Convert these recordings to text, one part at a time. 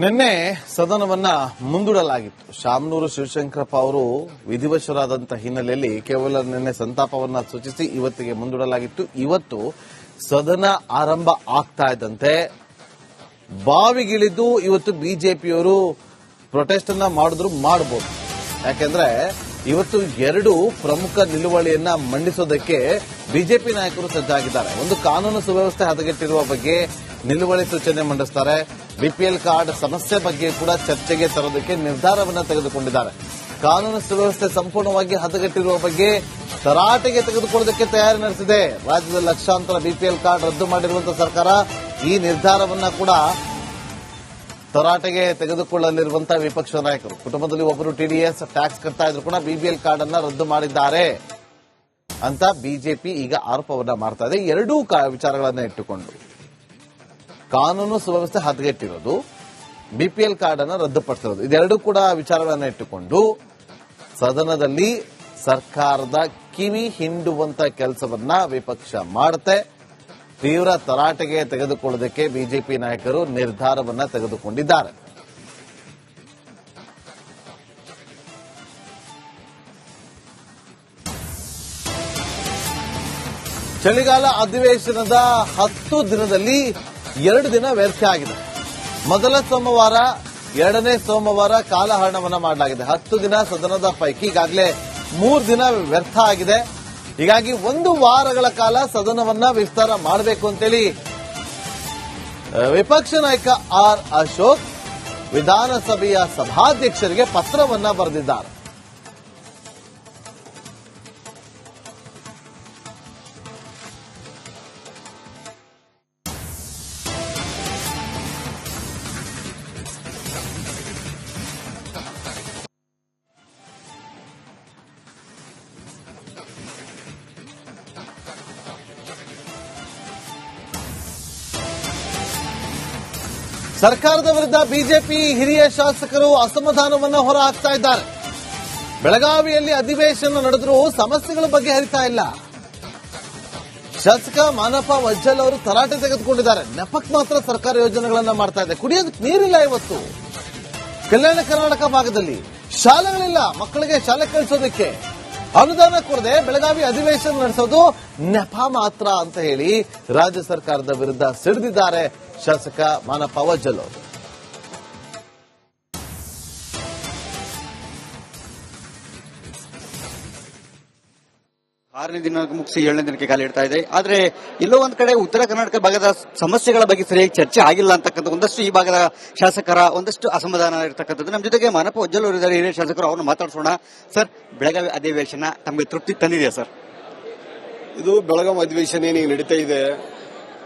ನಿನ್ನೆ ಸದನವನ್ನ ಮುಂದೂಡಲಾಗಿತ್ತು. ಶಾಮನೂರು ಶಿವಶಂಕರಪ್ಪ ಅವರು ವಿಧಿವಶರಾದಂತಹ ಹಿನ್ನೆಲೆಯಲ್ಲಿ ಕೇವಲ ನಿನ್ನೆ ಸಂತಾಪವನ್ನ ಸೂಚಿಸಿ ಇವತ್ತಿಗೆ ಮುಂದೂಡಲಾಗಿತ್ತು. ಇವತ್ತು ಸದನ ಆರಂಭ ಆಗ್ತಾ ಇದ್ದಂತೆ. ಬಾವಿಗಿಳಿದು ಇವತ್ತು ಬಿಜೆಪಿಯವರು ಪ್ರೊಟೆಸ್ಟ್ ಅನ್ನ ಮಾಡಿದ್ರು ಮಾಡಬಹುದು ಯಾಕೆಂದ್ರೆ ಇವತ್ತು ಎರಡು ಪ್ರಮುಖ ನಿಲುವಳಿಯನ್ನ ಮಂಡಿಸೋದಕ್ಕೆ ಬಿಜೆಪಿ ನಾಯಕರು ಸಜ್ಜಾಗಿದ್ದಾರೆ. ಒಂದು ಕಾನೂನು ಸುವ್ಯವಸ್ಥೆ ಹದಗೆಟ್ಟಿರುವ ಬಗ್ಗೆ ನಿಲುವಳಿ ಸೂಚನೆ ಮಂಡಿಸ್ತಾರೆ. ಬಿಪಿಎಲ್ ಕಾರ್ಡ್ ಸಮಸ್ಯೆ ಬಗ್ಗೆ ಕೂಡ ಚರ್ಚೆಗೆ ತರೋದಕ್ಕೆ ನಿರ್ಧಾರವನ್ನು ತೆಗೆದುಕೊಂಡಿದ್ದಾರೆ. ಕಾನೂನು ಸುವ್ಯವಸ್ಥೆ ಸಂಪೂರ್ಣವಾಗಿ ಹದಗೆಟ್ಟಿರುವ ಬಗ್ಗೆ ತರಾಟೆಗೆ ತೆಗೆದುಕೊಳ್ಳೋದಕ್ಕೆ ತಯಾರಿ ನಡೆಸಿದೆ. ರಾಜ್ಯದ ಲಕ್ಷಾಂತರ ಬಿಪಿಎಲ್ ಕಾರ್ಡ್ ರದ್ದು ಮಾಡಿರುವಂತಹ ಸರ್ಕಾರ ಈ ನಿರ್ಧಾರವನ್ನ ಕೂಡ ತರಾಟೆಗೆ ತೆಗೆದುಕೊಳ್ಳಲಿರುವಂತಹ ವಿಪಕ್ಷ ನಾಯಕರು. ಕುಟುಂಬದಲ್ಲಿ ಒಬ್ಬರು ಟಿಡಿಎಸ್ ಟ್ಯಾಕ್ಸ್ ಕಟ್ತಾ ಇದ್ರು ಕೂಡ ಬಿಪಿಎಲ್ ಕಾರ್ಡ್ ಅನ್ನ ರದ್ದು ಮಾಡಿದ್ದಾರೆ ಅಂತ ಬಿಜೆಪಿ ಈಗ ಆರೋಪವನ್ನ ಮಾಡ್ತಾ ಇದೆ. ಎರಡೂ ವಿಚಾರಗಳನ್ನ ಇಟ್ಟುಕೊಂಡು. ಕಾನೂನು ಸುವ್ಯವಸ್ಥೆ ಹದಗೆಟ್ಟಿರೋದು ಬಿಪಿಎಲ್ ಕಾರ್ಡ್ ಅನ್ನ ರದ್ದುಪಡಿಸಿರೋದು. ಇದೆರಡೂ ಕೂಡ ವಿಚಾರಗಳನ್ನ ಇಟ್ಟುಕೊಂಡು, ಸದನದಲ್ಲಿ ಸರ್ಕಾರದ ಕಿವಿ ಹಿಂಡುವಂತ ಕೆಲಸವನ್ನ ವಿಪಕ್ಷ ಮಾಡುತ್ತೆ. ತೀವ್ರ ತರಾಟೆಗೆ ತೆಗೆದುಕೊಳ್ಳೋದಕ್ಕೆ ಬಿಜೆಪಿ ನಾಯಕರು ನಿರ್ಧಾರವನ್ನ ತೆಗೆದುಕೊಂಡಿದ್ದಾರೆ. ಚಳಿಗಾಲ ಅಧಿವೇಶನದ ಹತ್ತು ದಿನದಲ್ಲಿ ಎರಡು ದಿನ ವ್ಯರ್ಥ ಆಗಿದೆ. ಮೊದಲ ಸೋಮವಾರ, ಎರಡನೇ ಸೋಮವಾರ ಕಾಲಹರಣವನ್ನ ಮಾಡಲಾಗಿದೆ. ಹತ್ತು ದಿನ ಸದನದ ಪೈಕಿ ಈಗಾಗಲೇ ಮೂರು ದಿನ ವ್ಯರ್ಥ ಆಗಿದೆ. ಹೀಗಾಗಿ ಒಂದು ವಾರಗಳ ಕಾಲ ಸದನವನ್ನ ವಿಸ್ತಾರ ಮಾಡಬೇಕು ಅಂತೇಳಿ ವಿಪಕ್ಷ ನಾಯಕ ಆರ್ ಅಶೋಕ್ ವಿಧಾನಸಭೆಯ ಸಭಾಧ್ಯಕ್ಷರಿಗೆ ಪತ್ರವನ್ನ ಬರೆದಿದ್ದಾರೆ. ಸರ್ಕಾರದ ವಿರುದ್ಧ ಬಿಜೆಪಿ ಹಿರಿಯ ಶಾಸಕರು ಅಸಮಾಧಾನವನ್ನ ಹೊರಹಾಕ್ತಾ ಇದ್ದಾರೆ. ಬೆಳಗಾವಿಯಲ್ಲಿ ಅಧಿವೇಶನ ನಡೆದರೂ ಸಮಸ್ಯೆಗಳ ಬಗ್ಗೆ ಹರಿತಾ ಇಲ್ಲ. ಶಾಸಕ ಮಾನಪ್ಪ ವಜ್ಜಲ್ ಅವರು ತರಾಟೆ ತೆಗೆದುಕೊಂಡಿದ್ದಾರೆ. ನೆಪಕ್ ಮಾತ್ರ ಸರ್ಕಾರ ಯೋಜನೆಗಳನ್ನ ಮಾಡ್ತಾ ಇದೆ. ಕುಡಿಯೋದಕ್ಕೆ ನೀರಿಲ್ಲ ಇವತ್ತು. ಕಲ್ಯಾಣ ಕರ್ನಾಟಕ ಭಾಗದಲ್ಲಿ ಶಾಲೆಗಳಿಲ್ಲ. ಮಕ್ಕಳಿಗೆ ಶಾಲೆ ಕಳಿಸೋದಕ್ಕೆ ಅನುದಾನ ಕೊಡದೆ ಬೆಳಗಾವಿ ಅಧಿವೇಶನ ನಡೆಸೋದು ನೆಪ ಮಾತ್ರ ಅಂತ ಹೇಳಿ ರಾಜ್ಯ ಸರ್ಕಾರದ ವಿರುದ್ಧ ಸಿಡಿದಿದ್ದಾರೆ ಶಾಸಕ ಮಾನಪ್ಪ ವಜ್ಜಲ್. ಅವರು ಆರನೇ ದಿನ ಮುಗಿಸಿ ಏಳನೇ ದಿನಕ್ಕೆ ಕಾಲ ಇಡ್ತಾ ಇದೆ. ಆದ್ರೆ ಎಲ್ಲೋ ಒಂದ್ ಕಡೆ ಉತ್ತರ ಕರ್ನಾಟಕ ಭಾಗದ ಸಮಸ್ಯೆಗಳ ಬಗ್ಗೆ ಸರಿಯಾಗಿ ಚರ್ಚೆ ಆಗಿಲ್ಲ ಅಂತಕ್ಕಂಥ ಒಂದಷ್ಟು ಈ ಭಾಗದ ಶಾಸಕರ ಒಂದಷ್ಟು ಅಸಮಾಧಾನ ಇರತಕ್ಕಂಥದ್ದು. ನಮ್ಮ ಜೊತೆಗೆ ಮಾನಪ್ಪ ಉಜ್ಜಲ್ ಅವರು ಇದ್ದಾರೆ ಹಿರಿಯ ಶಾಸಕರು ಅವ್ರನ್ನ ಮಾತಾಡ್ಸೋಣ. ಸರ್ ಬೆಳಗಾವಿ ಅಧಿವೇಶನ ತಮಗೆ ತೃಪ್ತಿ ತಂದಿದೆಯಾ ಸರ್? ಇದು ಬೆಳಗಾವಿ ಅಧಿವೇಶನ ಏನೀಗ ನಡೀತಾ ಇದೆ.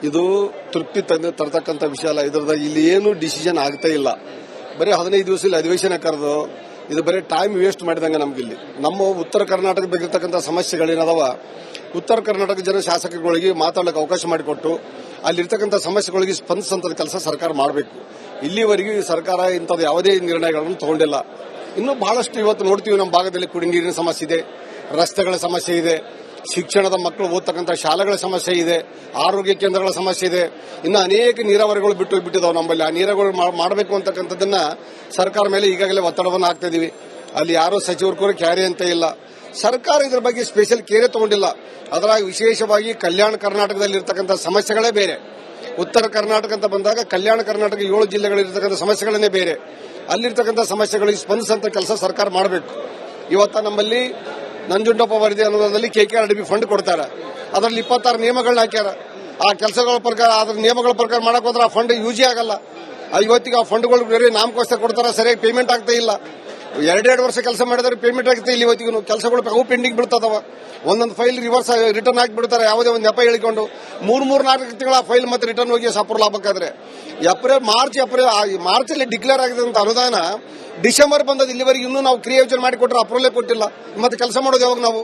ಇದು ತೃಪ್ತಿ ತಂದು ತರತಕ್ಕಂಥ ವಿಷಯ ಅಲ್ಲ. ಇದರದ ಇಲ್ಲಿ ಏನು ಡಿಸಿಷನ್ ಆಗ್ತಾ ಇಲ್ಲ. ಬರೀ ಹದಿನೈದು ದಿವಸ ಇಲ್ಲಿ ಅಧಿವೇಶನ ಕರೆದು ಇದು ಬರೀ ಟೈಮ್ ವೇಸ್ಟ್ ಮಾಡಿದಂಗೆ ನಮ್ಗಿಲ್ಲಿ. ನಮ್ಮ ಉತ್ತರ ಕರ್ನಾಟಕದ ಬಗ್ಗೆ ಸಮಸ್ಯೆಗಳೇನದವ? ಉತ್ತರ ಕರ್ನಾಟಕ ಜನ ಶಾಸಕಗಳಿಗೆ ಮಾತಾಡಲಿಕ್ಕೆ ಅವಕಾಶ ಮಾಡಿಕೊಟ್ಟು ಅಲ್ಲಿರ್ತಕ್ಕಂಥ ಸಮಸ್ಯೆಗಳಿಗೆ ಸ್ಪಂದಿಸಂತ ಕೆಲಸ ಸರ್ಕಾರ ಮಾಡಬೇಕು. ಇಲ್ಲಿವರೆಗೂ ಸರ್ಕಾರ ಇಂಥದ್ದು ಯಾವುದೇ ನಿರ್ಣಯಗಳನ್ನು ತಗೊಂಡಿಲ್ಲ. ಇನ್ನೂ ಬಹಳಷ್ಟು ಇವತ್ತು ನೋಡ್ತೀವಿ ನಮ್ಮ ಭಾಗದಲ್ಲಿ ಕುಡಿ ನೀರಿನ ಸಮಸ್ಯೆ ಇದೆ, ರಸ್ತೆಗಳ ಸಮಸ್ಯೆ ಇದೆ ಶಿಕ್ಷಣದ ಮಕ್ಕಳು ಓದ್ತಕ್ಕಂಥ ಶಾಲೆಗಳ ಸಮಸ್ಯೆ ಇದೆ, ಆರೋಗ್ಯ ಕೇಂದ್ರಗಳ ಸಮಸ್ಯೆ ಇದೆ. ಇನ್ನು ಅನೇಕ ನೀರಾವರಿಗಳು ಬಿಟ್ಟು ಬಿಟ್ಟಿದ್ದಾವೆ ನಮ್ಮಲ್ಲಿ. ಆ ನೀರಾವರಿ ಮಾಡಬೇಕು ಅಂತಕ್ಕಂಥದ್ದನ್ನ ಸರ್ಕಾರ ಮೇಲೆ ಈಗಾಗಲೇ ಒತ್ತಡವನ್ನು ಹಾಕ್ತಾ ಇದೀವಿ ಅಲ್ಲಿ ಯಾರೋ ಸಚಿವರು ಕೂಡ ಕ್ಯಾರಿ ಅಂತ ಇಲ್ಲ. ಸರ್ಕಾರ ಇದರ ಬಗ್ಗೆ ಸ್ಪೆಷಲ್ ಕೇರೆ ತಗೊಂಡಿಲ್ಲ. ಅದರಾಗ ವಿಶೇಷವಾಗಿ ಕಲ್ಯಾಣ ಕರ್ನಾಟಕದಲ್ಲಿ ಇರತಕ್ಕಂಥ ಸಮಸ್ಯೆಗಳೇ ಬೇರೆ. ಉತ್ತರ ಕರ್ನಾಟಕ ಅಂತ ಬಂದಾಗ ಕಲ್ಯಾಣ ಕರ್ನಾಟಕ ಏಳು ಜಿಲ್ಲೆಗಳಿರ್ತಕ್ಕಂಥ ಸಮಸ್ಯೆಗಳನ್ನೇ ಬೇರೆ. ಅಲ್ಲಿರ್ತಕ್ಕಂಥ ಸಮಸ್ಯೆಗಳಿಗೆ ಸ್ಪಂದಿಸಂತ ಕೆಲಸ ಸರ್ಕಾರ ಮಾಡಬೇಕು. ಇವತ್ತ ನಮ್ಮಲ್ಲಿ ನಂಜುಂಡಪ್ಪ ವರದಿ ಅನುದಾನದಲ್ಲಿ K K R D fund ಕೊಡ್ತಾರೆ. ಅದರಲ್ಲಿ ಇಪ್ಪತ್ತಾರು ನಿಯಮಗಳನ್ನ ಹಾಕ್ಯಾರ. ಆ ಕೆಲಸಗಳ ಪ್ರಕಾರ, ಅದ್ರ ನಿಯಮಗಳ ಪ್ರಕಾರ ಮಾಡಕ್ ಹೋದ್ರೆ ಆ ಫಂಡ್ ಯೂಸೇ ಆಗಲ್ಲ. ಇವತ್ತಿಗೆ ಆ ಫಂಡ್ಗಳು ಬೇರೆ ನಾಮಕೋಸ್ತ ಕೊಡ್ತಾರೆ, ಸರಿಯಾಗಿ ಪೇಮೆಂಟ್ ಆಗ್ತಾ ಇಲ್ಲ. ಎರಡೆರಡು ವರ್ಷ ಕೆಲಸ ಮಾಡಿದ್ರೆ ಪೇಮೆಂಟ್ ಆಗುತ್ತೆ. ಇಲ್ಲಿ ಇವತ್ತಿಗೂ ಕೆಲಸಗಳು ಅವು ಪೆಂಡಿಂಗ್ ಬೀಳ್ತದವ ಒಂದೊಂದು ಫೈಲ್ ರಿವರ್ಸ್ ರಿಟರ್ನ್ ಹಾಕಿಬಿಡ್ತಾರೆ, ಯಾವುದೇ ಒಂದು ನೆಪ ಹೇಳಿಕೊಂಡು. ಮೂರು ಮೂರು, ನಾಲ್ಕು ತಿಂಗಳ ಫೈಲ್ ಮತ್ತೆ ರಿಟರ್ನ್ ಹೋಗಿ ಸಪುರ್ ಲಾಭಕ್ಕಾದ್ರೆ. ಏಪ್ರಿಲ್, ಮಾರ್ಚ್ ಏಪ್ರಿಲ್ ಮಾರ್ಚ್ ಅಲ್ಲಿ ಡಿಕ್ಲೇರ್ ಆಗಿದೆ ಅಂತ ಅನುದಾನ, ಡಿಸೆಂಬರ್ ಬಂದದ ಇಲ್ಲಿವರೆಗೆ ಇನ್ನೂ ನಾವು ಕ್ರಿಯೋಜನೆ ಮಾಡಿ ಕೊಟ್ಟರೆ ಅಪ್ರೂವಲೇ ಕೊಟ್ಟಿಲ್ಲ. ಮತ್ತೆ ಕೆಲಸ ಮಾಡೋದು ಯಾವಾಗ ನಾವು?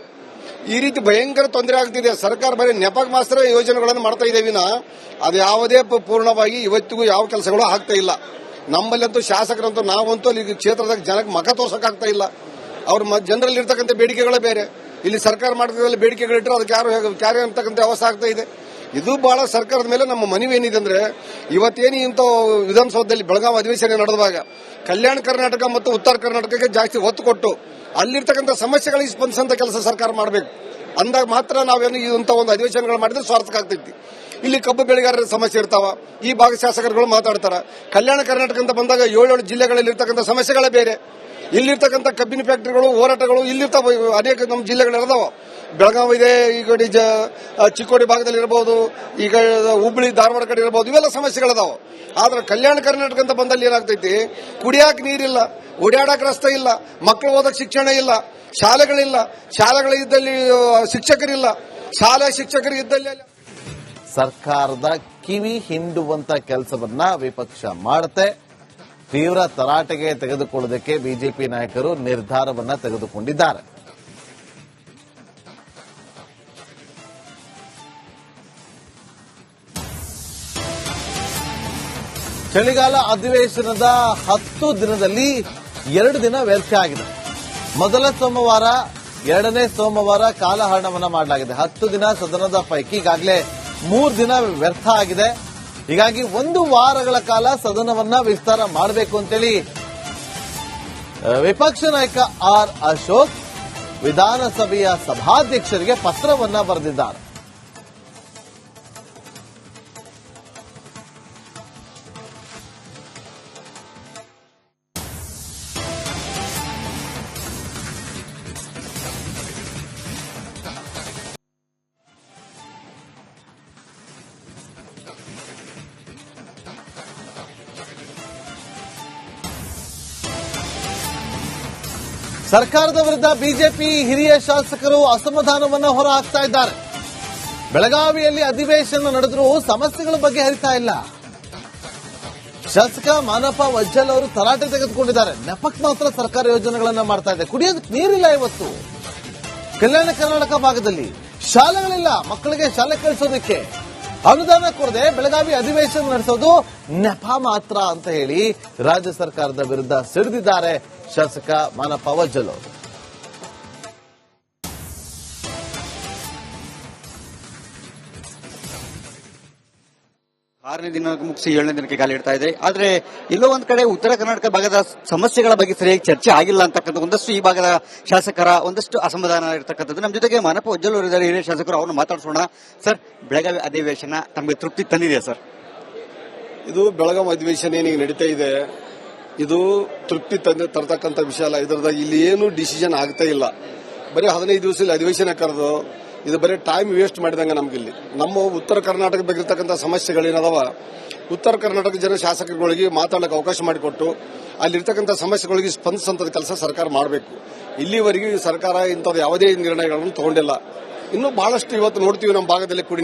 ಈ ರೀತಿ ಭಯಂಕರ ತೊಂದರೆ ಆಗ್ತಿದೆ. ಸರ್ಕಾರ ಬರೀ ನೆಪಕ್ಕೆ ಮಾತ್ರ ಯೋಜನೆಗಳನ್ನು ಮಾಡ್ತಾ ಇದ್ದೇವಿನ ಅದು ಯಾವುದೇ ಪೂರ್ಣವಾಗಿ ಇವತ್ತಿಗೂ ಯಾವ ಕೆಲಸಗಳು ಆಗ್ತಾ ಇಲ್ಲ. ನಮ್ಮಲ್ಲಂತೂ ಶಾಸಕರಂತೂ ನಾವಂತೂ ಅಲ್ಲಿ ಕ್ಷೇತ್ರದಾಗ ಜನಕ್ಕೆ ಮಖ ತೋರ್ಸಕ್ ಆಗ್ತಾ ಇಲ್ಲ. ಅವ್ರ ಜನರಲ್ಲಿ ಇರ್ತಕ್ಕಂಥ ಬೇಡಿಕೆಗಳೇ ಬೇರೆ. ಇಲ್ಲಿ ಸರ್ಕಾರ ಮಾಡಿದ್ರಲ್ಲಿ ಬೇಡಿಕೆಗಳಿಟ್ಟರೆ ಅದಕ್ಕೆ ಯಾರು ಕ್ಯಾರಿ ಅಂತಕ್ಕಂಥ ಅವಸ್ಥೆ ಆಗ್ತಾ ಇದೆ. ಇದು ಬಹಳ ಸರ್ಕಾರದ ಮೇಲೆ ನಮ್ಮ ಮನವಿ ಏನಿದೆ ಅಂದ್ರೆ, ಇವತ್ತೇನು ಇಂಥ ವಿಧಾನಸೌಧದಲ್ಲಿ ಬೆಳಗಾವಿ ಅಧಿವೇಶನ ನಡೆದಾಗ ಕಲ್ಯಾಣ ಕರ್ನಾಟಕ ಮತ್ತು ಉತ್ತರ ಕರ್ನಾಟಕಕ್ಕೆ ಜಾಸ್ತಿ ಒತ್ತು ಕೊಟ್ಟು ಅಲ್ಲಿರ್ತಕ್ಕಂಥ ಸಮಸ್ಯೆಗಳಿಗೆ ಸ್ಪಂದಿಸಂತ ಕೆಲಸ ಸರ್ಕಾರ ಮಾಡಬೇಕು. ಅಂದಾಗ ಮಾತ್ರ ನಾವೇನು ಇಂಥ ಒಂದು ಅಧಿವೇಶನಗಳು ಮಾಡಿದ್ರೆ ಸ್ವಾರ್ಥಕ ಆಗ್ತೈತಿ. ಇಲ್ಲಿ ಕಬ್ಬು ಬೆಳೆಗಾರರ ಸಮಸ್ಯೆ ಇರ್ತಾವ, ಈ ಭಾಗ ಶಾಸಕರುಗಳು ಮಾತಾಡ್ತಾರ. ಕಲ್ಯಾಣ ಕರ್ನಾಟಕ ಅಂತ ಬಂದಾಗ ಏಳೇಳು ಜಿಲ್ಲೆಗಳಲ್ಲಿ ಇರ್ತಕ್ಕಂಥ ಸಮಸ್ಯೆಗಳೇ ಬೇರೆ. ಇಲ್ಲಿರ್ತಕ್ಕಂಥ ಕಬ್ಬಿನ ಫ್ಯಾಕ್ಟರಿಗಳು ಹೋರಾಟಗಳು ಇಲ್ಲಿರ್ತಾವ, ಅನೇಕ ನಮ್ಮ ಜಿಲ್ಲೆಗಳು ಇರ್ತಾವ ಬೆಳಗಾವಿ ಇದೆ, ಈ ಕಡೆ ಚಿಕ್ಕೋಡಿ ಭಾಗದಲ್ಲಿ ಇರಬಹುದು ಈಗ ಹುಬ್ಬಳ್ಳಿ ಧಾರವಾಡ ಕಡೆ ಇರಬಹುದು ಇವೆಲ್ಲ ಸಮಸ್ಯೆಗಳದಾವ. ಆದ್ರೆ ಕಲ್ಯಾಣ ಕರ್ನಾಟಕ ಅಂತ ಬಂದಲ್ಲಿ ಏನಾಗ್ತೈತಿ? ಕುಡಿಯಾಕ ನೀರಿಲ್ಲ, ಓಡಾಡಕ್ ರಸ್ತೆ ಇಲ್ಲ ಮಕ್ಕಳು ಓದಕ್ ಶಿಕ್ಷಣ ಇಲ್ಲ, ಶಾಲೆಗಳಿಲ್ಲ ಶಾಲೆಗಳಿದ್ದಲ್ಲಿ ಶಿಕ್ಷಕರಿಲ್ಲ, ಶಾಲೆ ಶಿಕ್ಷಕರು ಇದ್ದಲ್ಲಿ ಸರ್ಕಾರದ ಕಿವಿ ಹಿಂಡುವಂತ ಕೆಲಸವನ್ನ ವಿಪಕ್ಷ ಮಾಡುತ್ತೆ. ತೀವ್ರ ತರಾಟೆಗೆ ತೆಗೆದುಕೊಳ್ಳೋದಕ್ಕೆ ಬಿಜೆಪಿ ನಾಯಕರು ನಿರ್ಧಾರವನ್ನ ತೆಗೆದುಕೊಂಡಿದ್ದಾರೆ. ಚಳಿಗಾಲ ಅಧಿವೇಶನದ ಹತ್ತು ದಿನದಲ್ಲಿ ಎರಡು ದಿನ ವ್ಯರ್ಥ ಆಗಿದೆ. ಮೊದಲ ಸೋಮವಾರ, ಎರಡನೇ ಸೋಮವಾರ ಕಾಲಹರಣವನ್ನ ಮಾಡಲಾಗಿದೆ. ಹತ್ತು ದಿನ ಸದನದ ಪೈಕಿ ಈಗಾಗಲೇ ಮೂರು ದಿನ ವ್ಯರ್ಥ ಆಗಿದೆ. ಹೀಗಾಗಿ ಒಂದು ವಾರಗಳ ಕಾಲ ಸದನವನ್ನ ವಿಸ್ತಾರ ಮಾಡಬೇಕು ಅಂತೇಳಿ ವಿಪಕ್ಷ ನಾಯಕ ಆರ್ ಅಶೋಕ್ ವಿಧಾನಸಭೆಯ ಸಭಾಧ್ಯಕ್ಷರಿಗೆ ಪತ್ರವನ್ನ ಬರೆದಿದ್ದಾರೆ. ಸರ್ಕಾರದ ವಿರುದ್ಧ ಬಿಜೆಪಿ ಹಿರಿಯ ಶಾಸಕರು ಅಸಮಾಧಾನವನ್ನು ಹೊರಹಾಕ್ತಾ ಇದ್ದಾರೆ. ಬೆಳಗಾವಿಯಲ್ಲಿ ಅಧಿವೇಶನ ನಡೆದರೂ ಸಮಸ್ಯೆಗಳ ಬಗ್ಗೆ ಹರಿತಾ ಇಲ್ಲ. ಶಾಸಕ ಮಾನಪ್ಪ ವಜ್ಜಲ್ ಅವರು ತರಾಟೆ ತೆಗೆದುಕೊಂಡಿದ್ದಾರೆ. ನೆಪಕ್ ಮಾತ್ರ ಸರ್ಕಾರ ಯೋಜನೆಗಳನ್ನ ಮಾಡ್ತಾ ಇದೆ. ಕುಡಿಯೋದಕ್ಕೆ ನೀರಿಲ್ಲ ಇವತ್ತು. ಕಲ್ಯಾಣ ಕರ್ನಾಟಕ ಭಾಗದಲ್ಲಿ ಶಾಲೆಗಳಿಲ್ಲ. ಮಕ್ಕಳಿಗೆ ಶಾಲೆ ಕಳಿಸೋದಕ್ಕೆ ಅನುದಾನ ಕೊಡದೆ ಬೆಳಗಾವಿ ಅಧಿವೇಶನ ನಡೆಸೋದು ನೆಪ ಮಾತ್ರ ಅಂತ ಹೇಳಿ ರಾಜ್ಯ ಸರ್ಕಾರದ ವಿರುದ್ಧ ಸಿಡಿದಿದ್ದಾರೆ ಶಾಸಕ ಮಾನಪ್ಪ ವಜ್ಜಲ್. ಅವರು ಆರನೇ ದಿನ ಮುಗಿಸಿ ಏಳನೇ ದಿನಕ್ಕೆ ಕಾಲಿಡ್ತಾ ಇದೆ ಆದ್ರೆ ಇಲ್ಲೋ ಒಂದ್ ಕಡೆ ಉತ್ತರ ಕರ್ನಾಟಕ ಭಾಗದ ಸಮಸ್ಯೆಗಳ ಬಗ್ಗೆ ಸರಿಯಾಗಿ ಚರ್ಚೆ ಆಗಿಲ್ಲ ಅಂತಕ್ಕಂಥ ಒಂದಷ್ಟು ಈ ಭಾಗದ ಶಾಸಕರ ಒಂದಷ್ಟು ಅಸಮಾಧಾನ ಇರತಕ್ಕಂಥದ್ದು. ನಮ್ಮ ಜೊತೆಗೆ ಮಾನಪ್ಪ ಉಜ್ಜಲ್ ಅವರು ಇದ್ದಾರೆ ಹಿರಿಯ ಶಾಸಕರು ಅವ್ರನ್ನ ಮಾತಾಡ್ಸೋಣ. ಸರ್ ಬೆಳಗಾವಿ ಅಧಿವೇಶನ ತಮಗೆ ತೃಪ್ತಿ ತಂದಿದೆ ಸರ್? ಇದು ಬೆಳಗಾವಿ ಅಧಿವೇಶನ ಏನಿಗೆ ನಡೀತಾ ಇದೆ. ಇದು ತೃಪ್ತಿ ತಂದೆ ತರತಕ್ಕಂಥ ವಿಷಯ ಅಲ್ಲ. ಇದರದ ಇಲ್ಲಿ ಏನು ಡಿಸಿಷನ್ ಆಗ್ತಾ ಇಲ್ಲ. ಬರೀ ಹದಿನೈದು ದಿವಸದಲ್ಲಿ ಅಧಿವೇಶನ ಕರೆದು ಇದು ಬರೀ ಟೈಮ್ ವೇಸ್ಟ್ ಮಾಡಿದಂಗ ನಮ್ಗಿಲ್ಲಿ. ನಮ್ಮ ಉತ್ತರ ಕರ್ನಾಟಕ ಬಗ್ಗೆ ಸಮಸ್ಯೆಗಳೇನದಾವ? ಉತ್ತರ ಕರ್ನಾಟಕ ಜನ ಶಾಸಕರುಗಳಿಗೆ ಮಾತಾಡಕ್ಕೆ ಅವಕಾಶ ಮಾಡಿಕೊಟ್ಟು ಅಲ್ಲಿರ್ತಕ್ಕಂಥ ಸಮಸ್ಯೆಗಳಿಗೆ ಸ್ಪಂದಿಸಂತ ಕೆಲಸ ಸರ್ಕಾರ ಮಾಡಬೇಕು. ಇಲ್ಲಿವರೆಗೂ ಸರ್ಕಾರ ಇಂಥದ್ದು ಯಾವುದೇ ನಿರ್ಣಯಗಳನ್ನು ತಗೊಂಡಿಲ್ಲ. ಇನ್ನೂ ಬಹಳಷ್ಟು ಇವತ್ತು ನೋಡ್ತೀವಿ ನಮ್ಮ ಭಾಗದಲ್ಲಿ ಕುಡಿ